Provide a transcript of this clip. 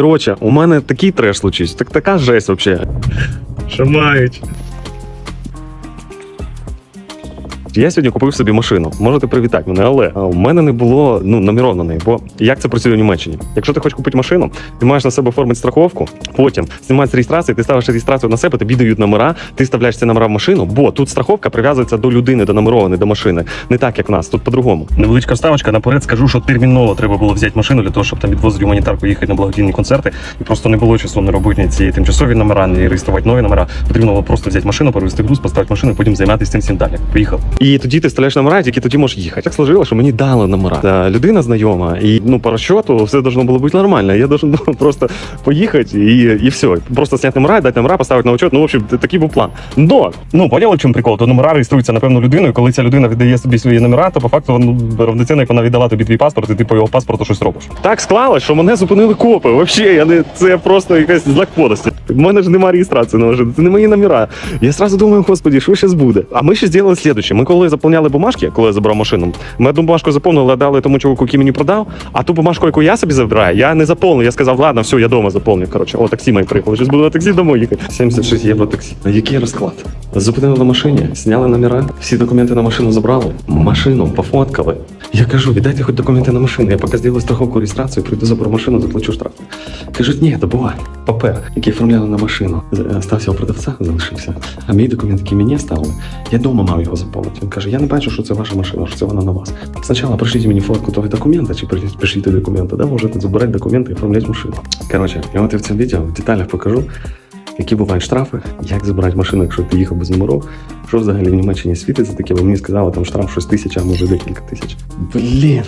Коротше, у мене такий треш случився, так така жесть вообще. Що Я сьогодні купив собі машину. Можете привітати мене, але а, у мене не було ну номеров на неї. Бо як це працює в Німеччині? Якщо ти хочеш купити машину, ти маєш на себе оформити страховку, потім знімається реєстрація, ти ставиш реєстрацію на себе, тобі дають номера, ти вставляєш ці номера в машину, бо тут страховка прив'язується до людини, до номерованої, до машини. Не так, як в нас, тут по-другому. Невеличка вставочка, наперед скажу, що терміново треба було взяти машину для того, щоб там відвозити гуманітарку, їхати на благодійні концерти. І просто не було часу не робити ці тимчасові номера, ні реєструвати нові номера. Потрібно було просто взяти машину, перевести груз, поставити машину, потім займатися цим всім далі. Поїхав. І тоді ти вставляєш номера, тільки тоді можеш їхати. Так сложило, що мені дали номера. Та людина знайома, і ну по розчоту все должно було бути нормально. Я должен був просто поїхати і, і все. Просто зняти номера, дати номера, поставити на учет. Ну, в общем, такий був план. Но, ну поняли, в чому прикол? То номера реєструються на певну людину, і коли ця людина віддає собі свої номера, то по факту ну, равноцінно, як вона віддала тобі твій паспорт, і ти по його паспорту щось робиш. Так склалось, що мене зупинили копи. Вообще, я не це просто якась знак подості. В мене ж немає реєстрації на це не мої номера. Я сразу думаю, господі, що зараз буде? А ми ще зробили слідуюче. Ми коли заповняли бумажки, коли я забрав машину, ми одну бумажку заповнили, дали тому чоловіку, який мені продав, а ту бумажку, яку я собі забираю, я не заповнив. Я сказав, ладно, все, я дома заповню. Коротше, о, таксі мої приїхали. Щось буду на таксі домой їхати. 76 євро таксі. Який розклад? Зупинили на машині, зняли номера, всі документи на машину забрали, машину пофоткали. Я кажу, віддайте хоч документи на машину. Я поки зроблю страховку реєстрацію, прийду заберу машину, заплачу штраф. Кажуть, ні, добувай. Папер, який оформляли на машину, стався у продавця, залишився. А мій документ, який мені ставили, я дома мав його заповнити. Він каже, я не бачу, що це ваша машина, що це вона на вас. Спочатку пришліть мені фотку того документа, чи пришліть- документи, да, можете забирати документи і оформляти машину. Коротше, я от в цьому відео в деталях покажу, які бувають штрафи, як забирати машину, якщо ти їхав без номеров. що взагалі в Німеччині світиться таке, бо мені сказали, там штраф щось тисяча, а може декілька тисяч. Блін.